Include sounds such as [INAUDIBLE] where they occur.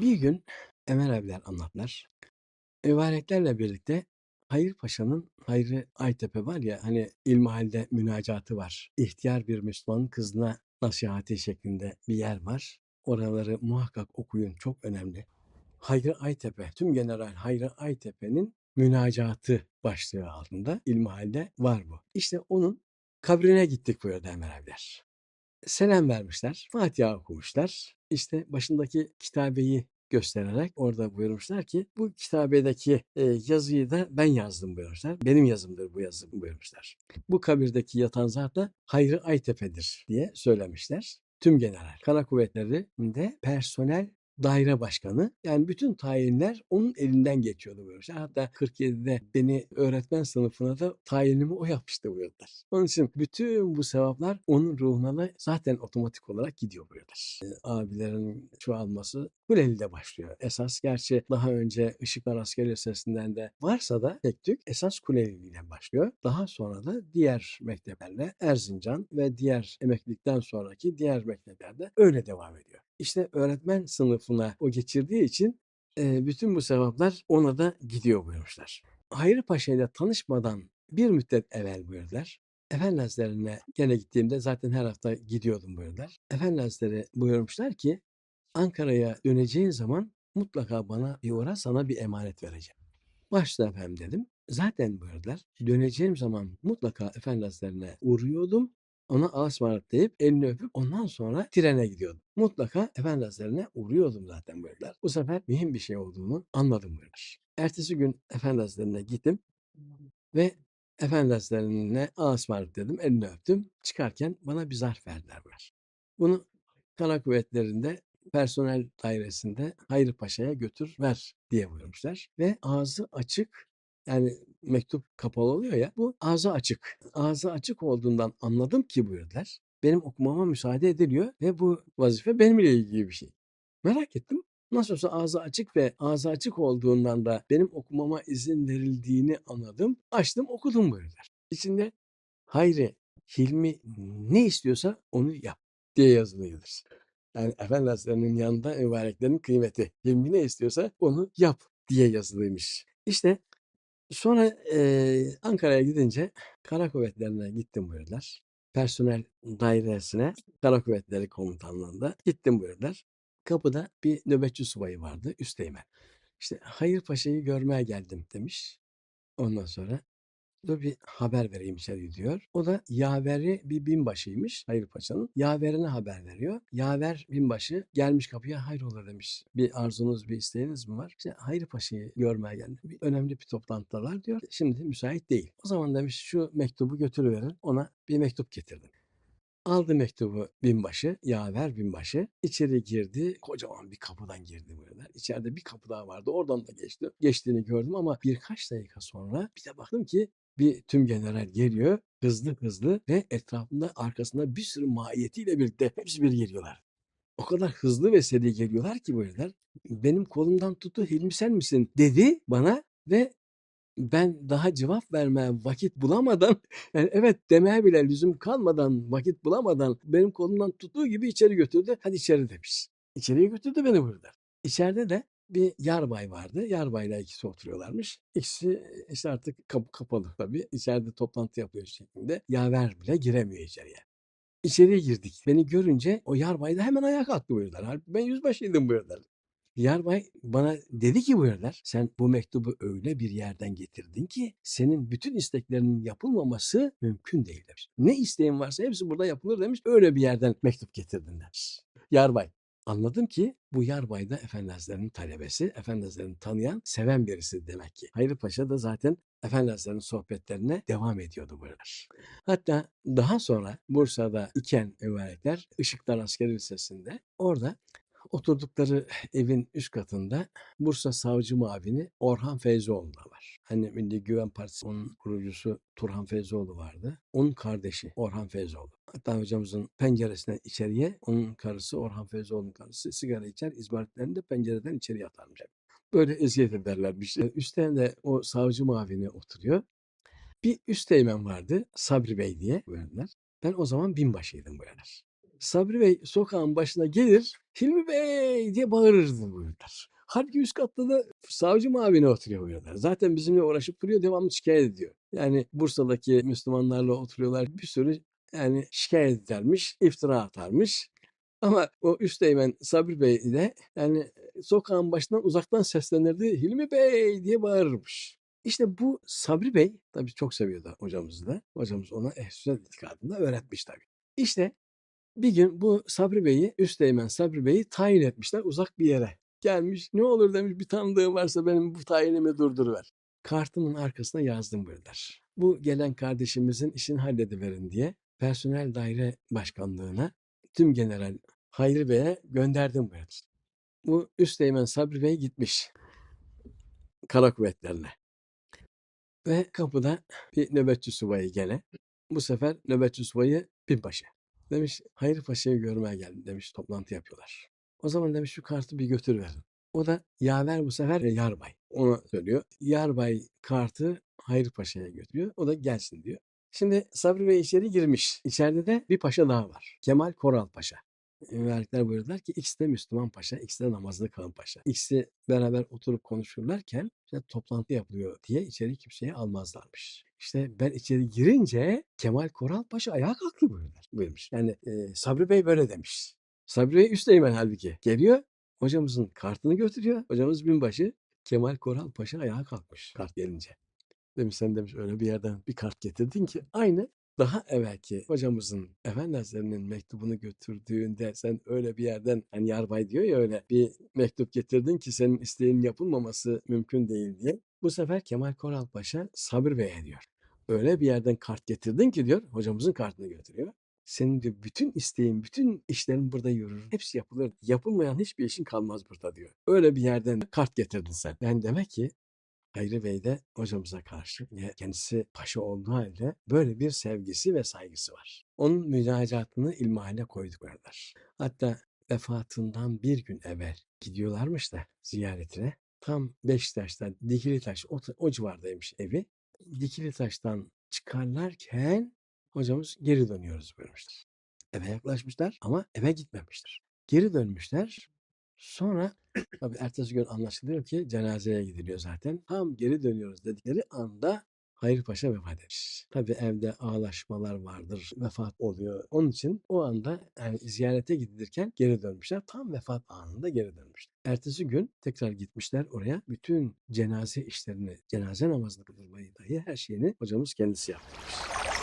Bir gün Emel abiler anlatlar. Mübareklerle birlikte Hayır Paşa'nın Hayri Aytepe var ya hani ilmihalde münacatı var. İhtiyar bir Müslüman kızına nasihati şeklinde bir yer var. Oraları muhakkak okuyun çok önemli. Hayri Aytepe, tüm general Hayri Aytepe'nin münacatı başlığı altında ilmihalde var bu. İşte onun kabrine gittik buyurdu Emel abiler. Selam vermişler, Fatiha okumuşlar. İşte başındaki kitabeyi göstererek orada buyurmuşlar ki bu kitabedeki e, yazıyı da ben yazdım buyurmuşlar. Benim yazımdır bu yazı buyurmuşlar. Bu kabirdeki yatan zat da Hayri Aytepe'dir diye söylemişler. Tüm general. Kara Kuvvetleri'nde personel daire başkanı yani bütün tayinler onun elinden geçiyordu buyurmuşlar. Hatta 47'de beni öğretmen sınıfına da tayinimi o yapmıştı buyurdular. Onun için bütün bu sevaplar onun ruhuna da zaten otomatik olarak gidiyor buyurdular. E, abilerin çoğalması Kuleli'de başlıyor. Esas gerçi daha önce Işıklar Askeri Lisesi'nden de varsa da tek tük esas Kuleli ile başlıyor. Daha sonra da diğer mekteplerle Erzincan ve diğer emeklilikten sonraki diğer mekteplerde öyle devam ediyor. İşte öğretmen sınıfına o geçirdiği için e, bütün bu sevaplar ona da gidiyor buyurmuşlar. Hayri Paşa ile tanışmadan bir müddet evvel buyurdular. Efendi Hazretlerine gene gittiğimde zaten her hafta gidiyordum buyurdular. Efendi buyurmuşlar ki Ankara'ya döneceğin zaman mutlaka bana bir uğra sana bir emanet vereceğim. Başta efendim dedim. Zaten buyurdular. Döneceğim zaman mutlaka Efendi Hazretlerine uğruyordum. Ona Allah'a ısmarladık deyip elini öpüp ondan sonra trene gidiyordum. Mutlaka Efendi Hazretlerine uğruyordum zaten buyurdular. Bu sefer mühim bir şey olduğunu anladım buyurdular. Ertesi gün Efendi Hazretlerine gittim ve Efendi Hazretlerine Allah'a dedim. Elini öptüm. Çıkarken bana bir zarf verdiler buyur. Bunu Kara Kuvvetleri'nde personel dairesinde Hayri Paşa'ya götür ver diye buyurmuşlar. Ve ağzı açık yani mektup kapalı oluyor ya bu ağzı açık. Ağzı açık olduğundan anladım ki buyurdular. Benim okumama müsaade ediliyor ve bu vazife benimle ilgili bir şey. Merak ettim. Nasıl olsa ağzı açık ve ağzı açık olduğundan da benim okumama izin verildiğini anladım. Açtım okudum buyurdular. İçinde Hayri, Hilmi ne istiyorsa onu yap diye yazılıydır. Yani Efendi yanında mübareklerin kıymeti. Hilmi ne istiyorsa onu yap diye yazılıymış. İşte sonra eee, Ankara'ya gidince Kara Kuvvetleri'ne gittim buyurdular. Personel dairesine Kara Kuvvetleri Komutanlığı'nda gittim buyurdular. Kapıda bir nöbetçi subayı vardı, üsteğmen. İşte Hayır Paşa'yı görmeye geldim demiş. Ondan sonra Dur bir haber vereyim içeri diyor. O da yaveri bir binbaşıymış Hayır Paşa'nın. Yaverine haber veriyor. Yaver binbaşı gelmiş kapıya hayrola demiş. Bir arzunuz bir isteğiniz mi var? İşte Hayır Paşa'yı görmeye geldim. Bir, önemli bir toplantılar diyor. Şimdi müsait değil. O zaman demiş şu mektubu götürüverin. Ona bir mektup getirdim. Aldı mektubu binbaşı, yaver binbaşı. içeri girdi. Kocaman bir kapıdan girdi böyle. İçeride bir kapı daha vardı. Oradan da geçti. Geçtiğini gördüm ama birkaç dakika sonra bir de baktım ki bir tüm general geliyor. Hızlı hızlı ve etrafında arkasında bir sürü mahiyetiyle birlikte hepsi bir geliyorlar. O kadar hızlı ve seri geliyorlar ki bu. Benim kolumdan tuttu Hilmi sen misin dedi bana ve ben daha cevap vermeye vakit bulamadan [LAUGHS] yani evet demeye bile lüzum kalmadan vakit bulamadan benim kolumdan tuttuğu gibi içeri götürdü. Hadi içeri demiş. İçeriye götürdü beni burada. İçeride de bir yarbay vardı. Yarbayla ikisi oturuyorlarmış. İkisi işte artık kapı kapalı tabii. İçeride toplantı yapıyor şeklinde. Yaver bile giremiyor içeriye. İçeriye girdik. Beni görünce o yarbay da hemen ayağa kalktı buyurdular. Ben yüzbaşıydım buyurdular. Yarbay bana dedi ki buyurdular. Sen bu mektubu öyle bir yerden getirdin ki senin bütün isteklerinin yapılmaması mümkün değil demiş. Ne isteğin varsa hepsi burada yapılır demiş. Öyle bir yerden mektup getirdin demiş. Yarbay Anladım ki bu yarbay da Efendi talebesi, Efendi tanıyan, seven birisi demek ki. Hayri Paşa da zaten Efendi sohbetlerine devam ediyordu burada. Hatta daha sonra Bursa'da iken mübarekler Işıklar Askeri Lisesi'nde orada oturdukları evin üst katında Bursa Savcı Mavini Orhan Feyzoğlu da var. Hani Milli Güven Partisi'nin kurucusu Turhan Feyzoğlu vardı. Onun kardeşi Orhan Feyzoğlu. Hatta hocamızın penceresinden içeriye onun karısı Orhan Feyzoğlu'nun karısı sigara içer, izmaritlerini de pencereden içeri atarmış. Böyle eziyet ederlermiş. Üstten de o savcı mavini oturuyor. Bir üsteğmen vardı Sabri Bey diye buyurdular. Ben o zaman binbaşıydım bu yerler. Sabri Bey sokağın başına gelir, Hilmi Bey diye bağırırdı buyurlar. Halbuki üst katta da savcı mavine oturuyor buyurlar. Zaten bizimle uğraşıp duruyor, devamlı şikayet ediyor. Yani Bursa'daki Müslümanlarla oturuyorlar, bir sürü yani şikayet edermiş, iftira atarmış. Ama o üsteğmen Sabri Bey de yani sokağın başından uzaktan seslenirdi. Hilmi Bey diye bağırırmış. İşte bu Sabri Bey tabii çok seviyordu hocamızı da. Hocamız ona ehsüzet itikadını da öğretmiş tabii. İşte bir gün bu Sabri Bey'i, Üsteğmen Sabri Bey'i tayin etmişler uzak bir yere. Gelmiş ne olur demiş bir tanıdığım varsa benim bu tayinimi durduruver. Kartımın arkasına yazdım buyurlar. Bu gelen kardeşimizin işini hallediverin diye personel daire başkanlığına tüm general Hayri Bey'e gönderdim buyurlar. Bu Üsteğmen Sabri Bey gitmiş kara kuvvetlerine. Ve kapıda bir nöbetçi subayı gene. Bu sefer nöbetçi subayı binbaşı. Demiş Hayri Paşa'yı görmeye geldim demiş toplantı yapıyorlar. O zaman demiş şu kartı bir götür verin. O da yaver bu sefer Yarbay. Ona söylüyor. Yarbay kartı Hayri Paşa'ya götürüyor. O da gelsin diyor. Şimdi Sabri Bey içeri girmiş. İçeride de bir paşa daha var. Kemal Koral Paşa. Mübarekler buyurdular ki ikisi de Müslüman paşa, ikisi de namazlı kılan paşa. İkisi beraber oturup konuşurlarken işte toplantı yapılıyor diye içeri kimseyi almazlarmış. İşte ben içeri girince Kemal Koral Paşa ayağa kalktı buyurdular. Buyurmuş. Yani e, Sabri Bey böyle demiş. Sabri Bey üsteğmen halbuki. Geliyor hocamızın kartını götürüyor. Hocamız binbaşı Kemal Koral Paşa ayağa kalkmış kart gelince. Demiş sen demiş öyle bir yerden bir kart getirdin ki aynı daha evvelki hocamızın Efendi Hazretleri'nin mektubunu götürdüğünde sen öyle bir yerden hani yarbay diyor ya öyle bir mektup getirdin ki senin isteğin yapılmaması mümkün değil diye. Bu sefer Kemal Koral Paşa Sabır Bey'e diyor. Öyle bir yerden kart getirdin ki diyor hocamızın kartını götürüyor. Senin diyor bütün isteğin, bütün işlerin burada yürür. Hepsi yapılır. Yapılmayan hiçbir işin kalmaz burada diyor. Öyle bir yerden kart getirdin sen. Yani demek ki Hayri Bey de hocamıza karşı kendisi paşa olduğu halde böyle bir sevgisi ve saygısı var. Onun münacatını ilmihale koyduk oralar. Hatta vefatından bir gün evvel gidiyorlarmış da ziyaretine. Tam Beşiktaş'ta Dikili Taş o, o civardaymış evi. Dikili Taş'tan çıkarlarken hocamız geri dönüyoruz buyurmuşlar. Eve yaklaşmışlar ama eve gitmemiştir. Geri dönmüşler. Sonra tabii ertesi gün anlaşılıyor ki cenazeye gidiliyor zaten. Tam geri dönüyoruz dedikleri anda Hayri Paşa vefat etmiş. Tabii evde ağlaşmalar vardır, vefat oluyor. Onun için o anda yani ziyarete gidilirken geri dönmüşler. Tam vefat anında geri dönmüşler. Ertesi gün tekrar gitmişler oraya. Bütün cenaze işlerini, cenaze namazını kılmayı dahi her şeyini hocamız kendisi yapmış.